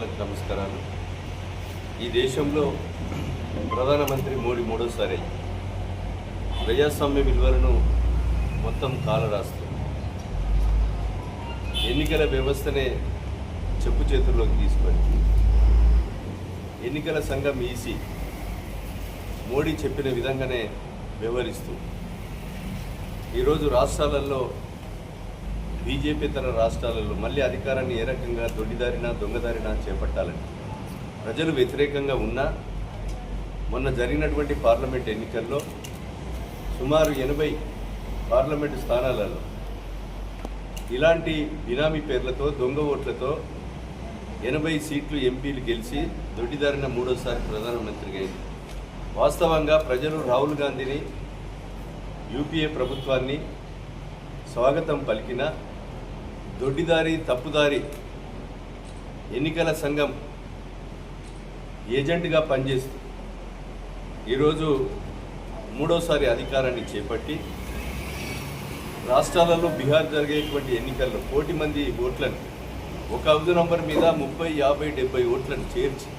నమస్కారాలు. ఈ దేశంలో ప్రధానమంత్రి మోడీ మూడోసారి ప్రజాస్వామ్య విలువలను మొత్తం కాలరాస్తూ ఎన్నికల వ్యవస్థనే చెప్పు చేతుల్లోకి తీసుకొని ఎన్నికల సంఘం ఈసీ మోడీ చెప్పిన విధంగానే వ్యవహరిస్తూ ఈరోజు రాష్ట్రాలలో బీజేపీ తర రాష్ట్రాలలో మళ్ళీ అధికారాన్ని ఏ రకంగా దొడ్డిదారిన దొంగదారిన చేపట్టాలని. ప్రజలు వ్యతిరేకంగా ఉన్నా మొన్న జరిగినటువంటి పార్లమెంట్ ఎన్నికల్లో సుమారు ఎనభై పార్లమెంటు స్థానాలలో ఇలాంటి బినామీ పేర్లతో దొంగ ఓట్లతో ఎనభై సీట్లు ఎంపీలు గెలిచి దొడ్డిదారిన మూడోసారి ప్రధానమంత్రిగా అయింది. వాస్తవంగా ప్రజలు రాహుల్ గాంధీని యూపీఏ ప్రభుత్వాన్ని స్వాగతం పలికిన దొడ్డిదారి తప్పుదారి ఎన్నికల సంఘం ఏజెంట్గా పనిచేస్తూ ఈరోజు మూడోసారి అధికారాన్ని చేపట్టి రాష్ట్రాలలో బీహార్ జరిగేటువంటి ఎన్నికల్లో కోటి మంది ఓట్లను ఒక హౌదు నంబర్ మీద ముప్పై యాభై డెబ్బై ఓట్లను చేర్చి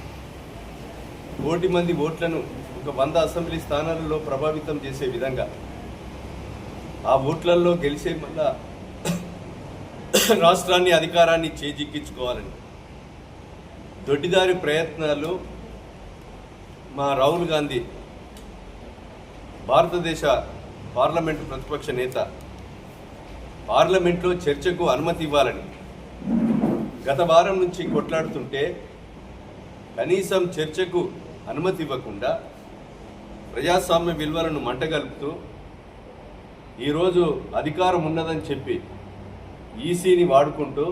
కోటి మంది ఓట్లను ఒక వంద అసెంబ్లీ స్థానాలలో ప్రభావితం చేసే విధంగా ఆ ఓట్లలో గెలిచే మళ్ళా రాష్ట్రాన్ని అధికారాన్ని చేజిక్కించుకోవాలని. దొడ్డిదారి ప్రయత్నాలు మా రాహుల్ గాంధీ భారతదేశ పార్లమెంటు ప్రతిపక్ష నేత పార్లమెంట్లో చర్చకు అనుమతి ఇవ్వాలని. గత వారం నుంచి కొట్లాడుతుంటే కనీసం చర్చకు అనుమతి ఇవ్వకుండా ప్రజాస్వామ్య విలువలను మంటగలుపుతూ ఈరోజు అధికారం ఉన్నదని చెప్పి ఈసీని వాడుకుంటూ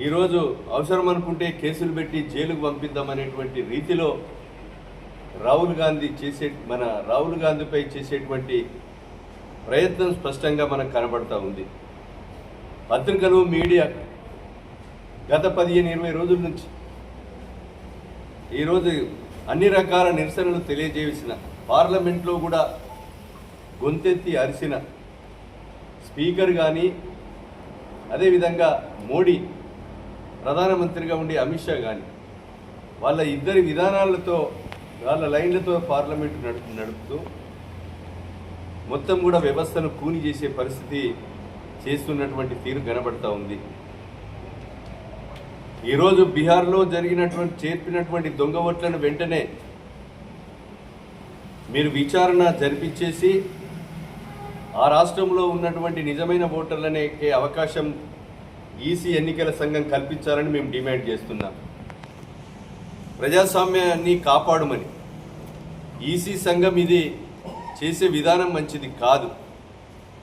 ఈరోజు అవసరం అనుకుంటే కేసులు పెట్టి జైలుకు పంపిద్దామనేటువంటి రీతిలో రాహుల్ గాంధీ చేసే మన రాహుల్ గాంధీపై చేసేటువంటి ప్రయత్నం స్పష్టంగా మనకు కనబడతా ఉంది. పత్రికలు మీడియా గత పదిహేను ఇరవై రోజుల నుంచి ఈరోజు అన్ని రకాల నిరసనలు తెలియజేసిన పార్లమెంట్లో కూడా గొంతెత్తి అరిసిన స్పీకర్ కానీ అదేవిధంగా మోడీ ప్రధానమంత్రిగా ఉండే అమిత్ షా కానీ వాళ్ళ ఇద్దరి విధానాలతో వాళ్ళ లైన్లతో పార్లమెంట్ నడుపు నడుపుతూ మొత్తం కూడా వ్యవస్థను కూని చేసే పరిస్థితి చేస్తున్నటువంటి తీరు కనబడతా ఉంది. ఈరోజు బీహార్లో జరిగినటువంటి చేర్పినటువంటి దొంగ ఓట్లను వెంటనే మీరు విచారణ జరిపించేసి ఆ రాష్ట్రంలో ఉన్నటువంటి నిజమైన ఓటర్లనే అవకాశం ఈసీ ఎన్నికల సంఘం కల్పించాలని మేము డిమాండ్ చేస్తున్నాం. ప్రజాస్వామ్యాన్ని కాపాడమని. ఈసీ సంఘం ఇది చేసే విధానం మంచిది కాదు.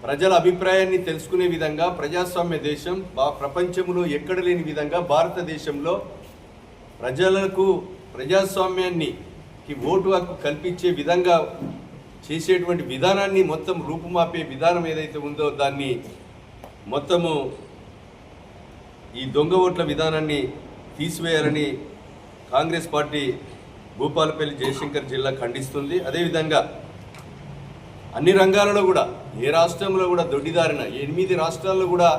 ప్రజల అభిప్రాయాన్ని తెలుసుకునే విధంగా ప్రజాస్వామ్య దేశం బా ప్రపంచంలో ఎక్కడ లేని విధంగా భారతదేశంలో ప్రజలకు ప్రజాస్వామ్యాన్ని ఓటు హక్కు కల్పించే విధంగా చేసేటువంటి విధానాన్ని మొత్తం రూపుమాపే విధానం ఏదైతే ఉందో దాన్ని మొత్తము ఈ దొంగ ఓట్ల విధానాన్ని తీసివేయాలని కాంగ్రెస్ పార్టీ భూపాలపల్లి జయశంకర్ జిల్లా ఖండిస్తుంది. అదేవిధంగా అన్ని రంగాలలో కూడా ఏ రాష్ట్రంలో కూడా దొడ్డిదారిన ఎనిమిది రాష్ట్రాల్లో కూడా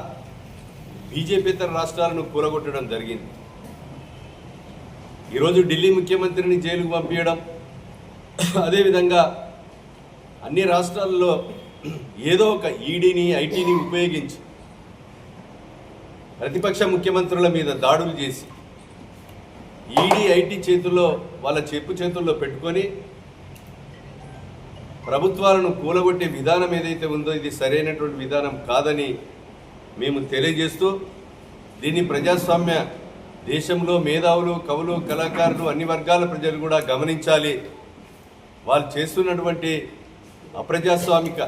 బీజేపీతర రాష్ట్రాలను కూరగొట్టడం జరిగింది. ఈరోజు ఢిల్లీ ముఖ్యమంత్రిని జైలుకు పంపించడం అదేవిధంగా అన్ని రాష్ట్రాల్లో ఏదో ఒక ఈడీని ఐటీని ఉపయోగించి ప్రతిపక్ష ముఖ్యమంత్రుల మీద దాడులు చేసి ఈడీ ఐటీ చేతుల్లో వాళ్ళ చెప్పు చేతుల్లో పెట్టుకొని ప్రభుత్వాలను కూలగొట్టే విధానం ఏదైతే ఉందో ఇది సరైనటువంటి విధానం కాదని మేము తెలియజేస్తూ దీన్ని ప్రజాస్వామ్య దేశంలో మేధావులు కవులు కళాకారులు అన్ని వర్గాల ప్రజలు కూడా గమనించాలి. వాళ్ళు చేస్తున్నటువంటి అప్రజాస్వామిక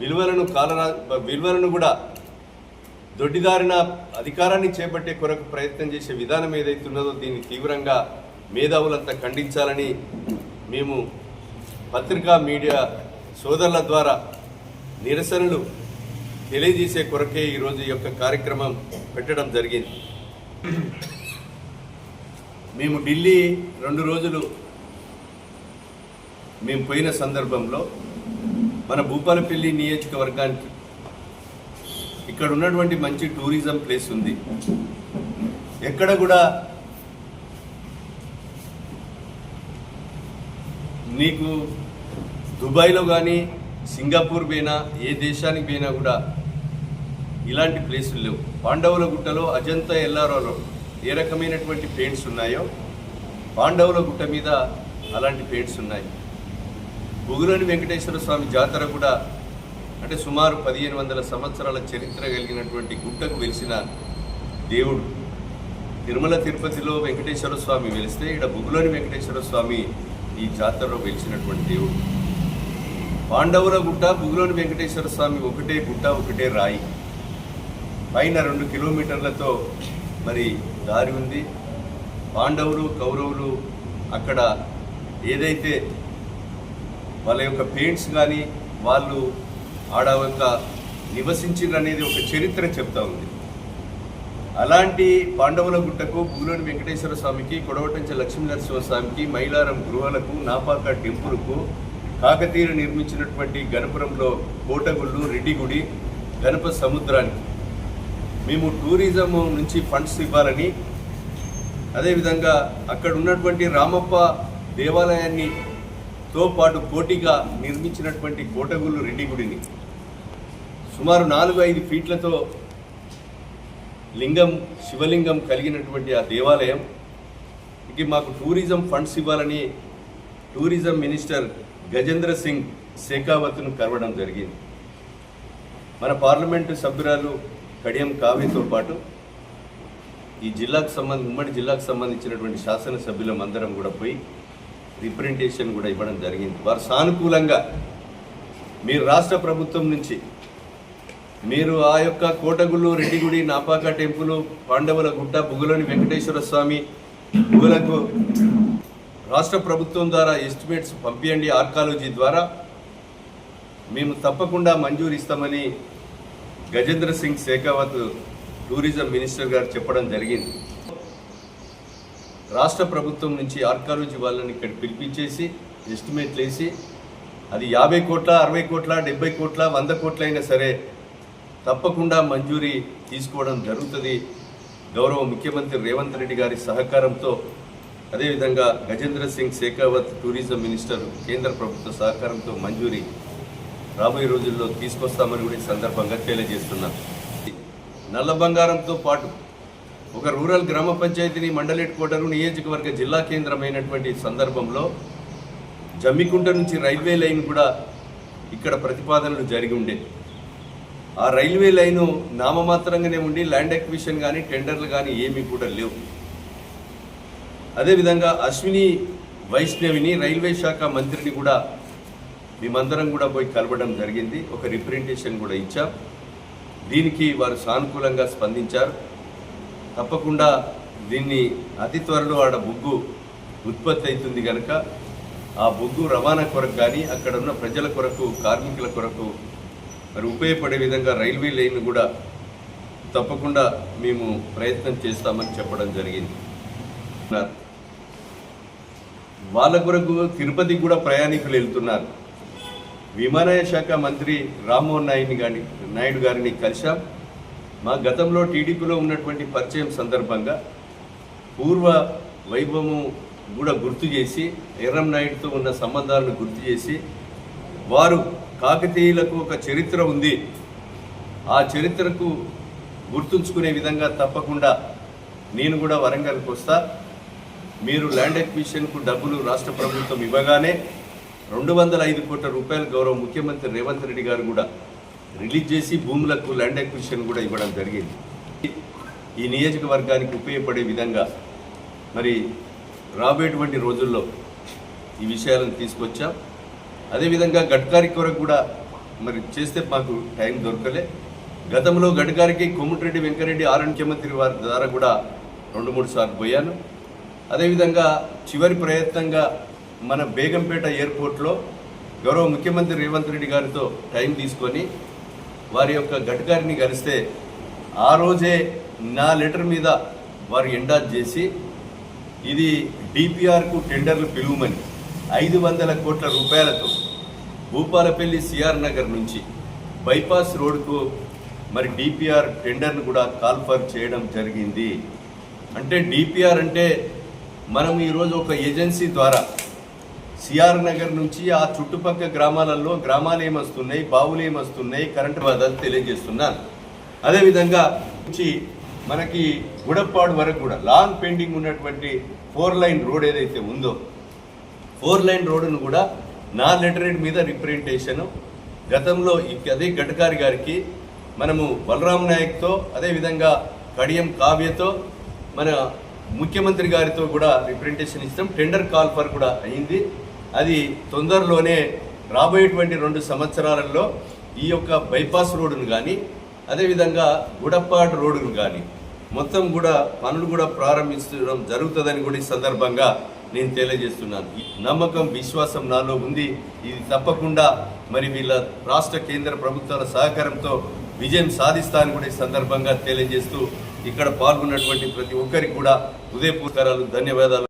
విలువలను కాలరా విలువలను కూడా దొడ్డిదారిన అధికారాన్ని చేపట్టే కొరకు ప్రయత్నం చేసే విధానం ఏదైతే ఉన్నదో దీన్ని తీవ్రంగా మేధావులంతా ఖండించాలని మేము పత్రికా మీడియా సోదరుల ద్వారా నిరసనలు తెలియజేసే కొరకే ఈరోజు ఈ యొక్క కార్యక్రమం పెట్టడం జరిగింది. మేము ఢిల్లీ రెండు రోజులు మేము పోయిన సందర్భంలో మన భూపాలపల్లి నియోజకవర్గానికి ఇక్కడ ఉన్నటువంటి మంచి టూరిజం ప్లేస్ ఉంది. ఎక్కడ కూడా నీకు దుబాయ్లో కానీ సింగపూర్ పోయినా ఏ దేశానికి పోయినా కూడా ఇలాంటి ప్లేసులు లేవు. పాండవుల గుట్టలో అజంతా ఎల్లారోలో ఏ రకమైనటువంటి పెయింట్స్ ఉన్నాయో పాండవుల గుట్ట మీద అలాంటి పెయింట్స్ ఉన్నాయి. బుగులోని వెంకటేశ్వర స్వామి జాతర కూడా అంటే సుమారు పదిహేను వందల సంవత్సరాల చరిత్ర కలిగినటువంటి గుట్టకు వెలిసిన దేవుడు. తిరుమల తిరుపతిలో వెంకటేశ్వర స్వామి వెలిస్తే ఇక్కడ బుగులోని వెంకటేశ్వర స్వామి ఈ జాతరలో వెలిసినటువంటి దేవుడు. పాండవుల గుట్ట బుగులోని వెంకటేశ్వర స్వామి ఒకటే గుట్ట ఒకటే రాయి. పైన రెండు కిలోమీటర్లతో మరి దారి ఉంది. పాండవులు కౌరవులు అక్కడ ఏదైతే వాళ్ళ యొక్క పెయింట్స్ కానీ వాళ్ళు ఆడ యొక్క నివసించారు అనేది ఒక చరిత్ర చెప్తా ఉంది. అలాంటి పాండవుల గుట్టకు భూలోని వెంకటేశ్వర స్వామికి కొడవటంచ లక్ష్మీ నరసింహ స్వామికి మైలారం గృహాలకు నాపాక టెంపుల్కు కాకతీయులు నిర్మించినటువంటి గణపురంలో కోటగుళ్ళు రెడ్డిగుడి గణప సముద్రానికి మేము టూరిజం నుంచి ఫండ్స్ ఇవ్వాలని అదేవిధంగా అక్కడ ఉన్నటువంటి రామప్ప దేవాలయాన్ని తో పాటు పోటీగా నిర్మించినటువంటి కోటగుళ్ళు రెడ్డి గుడిని సుమారు నాలుగు ఐదు ఫీట్లతో లింగం శివలింగం కలిగినటువంటి ఆ దేవాలయం. ఇక మాకు టూరిజం ఫండ్స్ ఇవ్వాలని టూరిజం మినిస్టర్ గజేంద్ర సింగ్ శేఖావత్ను కలవడం జరిగింది. మన పార్లమెంటు సభ్యురాలు కడియం కావ్యతో పాటు ఈ జిల్లాకు సంబంధించి ఉమ్మడి జిల్లాకు సంబంధించినటువంటి శాసనసభ్యులం అందరం కూడా పోయి రిప్రజెంటేషన్ కూడా ఇవ్వడం జరిగింది. వారు సానుకూలంగా మీరు రాష్ట్ర ప్రభుత్వం నుంచి మీరు ఆ యొక్క కోటగుళ్ళు రెడ్డిగుడి నాపాక టెంపుల్ పాండవుల గుట్ట బుగులోని వెంకటేశ్వర స్వామి బుగులకు రాష్ట్ర ప్రభుత్వం ద్వారా ఎస్టిమేట్స్ పంపించండి ఆర్కాలజీ ద్వారా. మేము తప్పకుండా మంజూరు ఇస్తామని గజేంద్ర సింగ్ షేకావత్ టూరిజం మినిస్టర్ గారు చెప్పడం జరిగింది. రాష్ట్ర ప్రభుత్వం నుంచి ఆర్కాలజీ వాళ్ళని ఇక్కడ పిలిపించేసి ఎస్టిమేట్లు వేసి అది యాభై కోట్ల అరవై కోట్ల డెబ్బై కోట్ల వంద కోట్ల అయినా సరే తప్పకుండా మంజూరీ తీసుకోవడం జరుగుతుంది. గౌరవ ముఖ్యమంత్రి రేవంత్ రెడ్డి గారి సహకారంతో అదేవిధంగా గజేంద్ర సింగ్ శేఖావత్ టూరిజం మినిస్టర్ కేంద్ర ప్రభుత్వ సహకారంతో మంజూరీ రాబోయే రోజుల్లో తీసుకొస్తామని కూడా ఈ సందర్భంగా తెలియజేస్తున్నాను నల్ల బంగారంతో పాటు ఒక రూరల్ గ్రామ పంచాయతీని మండలేట్ కోటరు నియోజకవర్గ జిల్లా కేంద్రమైనటువంటి సందర్భంలో జమ్మికుంట నుంచి రైల్వే లైన్ కూడా ఇక్కడ ప్రతిపాదనలు జరిగి ఉండే. ఆ రైల్వే లైను నామమాత్రంగానే ఉండి ల్యాండ్ ఎక్విషన్ కానీ టెండర్లు కానీ ఏమీ కూడా లేవు. అదేవిధంగా అశ్విని వైష్ణవిని రైల్వే శాఖ మంత్రిని కూడా మేమందరం కూడా పోయి కలవడం జరిగింది. ఒక రిప్రజెంటేషన్ కూడా ఇచ్చాం. దీనికి వారు సానుకూలంగా స్పందించారు. తప్పకుండా దీన్ని అతి త్వరలో ఆడ బొగ్గు ఉత్పత్తి అవుతుంది కనుక ఆ బొగ్గు రవాణా కొరకు కానీ అక్కడ ఉన్న ప్రజల కొరకు కార్మికుల కొరకు మరి ఉపయోగపడే విధంగా రైల్వే లైన్ కూడా తప్పకుండా మేము ప్రయత్నం చేస్తామని చెప్పడం జరిగింది. వాళ్ళ కొరకు తిరుపతికి కూడా ప్రయాణికులు వెళ్తున్నారు. విమానయాన శాఖ మంత్రి రామ్మోహన్ నాయుడిని గాని నాయుడు గారిని కలిశాం. మా గతంలో టీడీపీలో ఉన్నటువంటి పరిచయం సందర్భంగా పూర్వ వైభవము కూడా గుర్తు చేసి ఎర్రం నాయుడుతో ఉన్న సంబంధాలను గుర్తు చేసి వారు కాకతీయులకు ఒక చరిత్ర ఉంది. ఆ చరిత్రకు గుర్తుంచుకునే విధంగా తప్పకుండా నేను కూడా వరంగల్కి వస్తా. మీరు ల్యాండ్ ఎక్విషన్కు డబ్బులు రాష్ట్ర ప్రభుత్వం ఇవ్వగానే రెండు వందల ఐదు కోట్ల రూపాయలు గౌరవ ముఖ్యమంత్రి రేవంత్ రెడ్డి గారు కూడా రిలీజ్ చేసి భూములకు ల్యాండ్ అక్విజిషన్ కూడా ఇవ్వడం జరిగింది. ఈ నియోజకవర్గానికి ఉపయోగపడే విధంగా మరి రాబోయేటువంటి రోజుల్లో ఈ విషయాలను తీసుకొచ్చాం. అదేవిధంగా గడ్కారీ కొరకు కూడా మరి చేస్తే మాకు టైం దొరకలే. గతంలో గడ్కారికి కోమటిరెడ్డి వెంకరెడ్డి ఆర్ ముఖ్యమంత్రి వారి ద్వారా కూడా రెండు మూడు సార్లు పోయాను. అదేవిధంగా చివరి ప్రయత్నంగా మన బేగంపేట ఎయిర్పోర్ట్లో గౌరవ ముఖ్యమంత్రి రేవంత్ రెడ్డి గారితో టైం తీసుకొని వారి యొక్క గట్కారిని కలిస్తే ఆ రోజే నా లెటర్ మీద వారు ఎండాజ్ చేసి ఇది డిపిఆర్కు టెండర్లు పిలువమని ఐదు వందల కోట్ల రూపాయలతో భూపాలపల్లి సిఆర్ నగర్ నుంచి బైపాస్ రోడ్కు మరి డిపిఆర్ టెండర్ను కూడా కాల్ఫర్ చేయడం జరిగింది. అంటే డిపిఆర్ అంటే మనం ఈరోజు ఒక ఏజెన్సీ ద్వారా సిఆర్ నగర్ నుంచి ఆ చుట్టుపక్కల గ్రామాలలో గ్రామాలు ఏమొస్తున్నాయి బావులు ఏమొస్తున్నాయి కరెంటు బాధలు తెలియజేస్తున్నాను అదేవిధంగా నుంచి మనకి గుడప్పాడు వరకు కూడా లాంగ్ పెండింగ్ ఉన్నటువంటి ఫోర్ లైన్ రోడ్ ఏదైతే ఉందో ఫోర్ లైన్ రోడ్డును కూడా నా లెటరేట్ మీద రిప్రజెంటేషను. గతంలో ఈ- అదే గడ్కరీ గారికి మనము బలరాం నాయక్తో అదేవిధంగా కడియం కావ్యతో మన ముఖ్యమంత్రి గారితో కూడా రిప్రజెంటేషన్ ఇస్తాం. టెండర్ కాల్ ఫర్ కూడా అయింది. అది తొందరలోనే రాబోయేటువంటి రెండు సంవత్సరాలలో ఈ యొక్క బైపాస్ రోడ్డును కానీ అదేవిధంగా గుడప్పాడు రోడ్డును కానీ మొత్తం కూడా పనులు కూడా ప్రారంభించడం జరుగుతుందని కూడా ఈ సందర్భంగా నేను తెలియజేస్తున్నాను. నమ్మకం విశ్వాసం నాలో ఉంది. ఇది తప్పకుండా మరి వీళ్ళ రాష్ట్ర కేంద్ర ప్రభుత్వాల సహకారంతో విజయం సాధిస్తానని కూడా ఈ సందర్భంగా తెలియజేస్తూ ఇక్కడ పాల్గొన్నటువంటి ప్రతి ఒక్కరికి కూడా హృదయపూర్వకాలు ధన్యవాదాలు.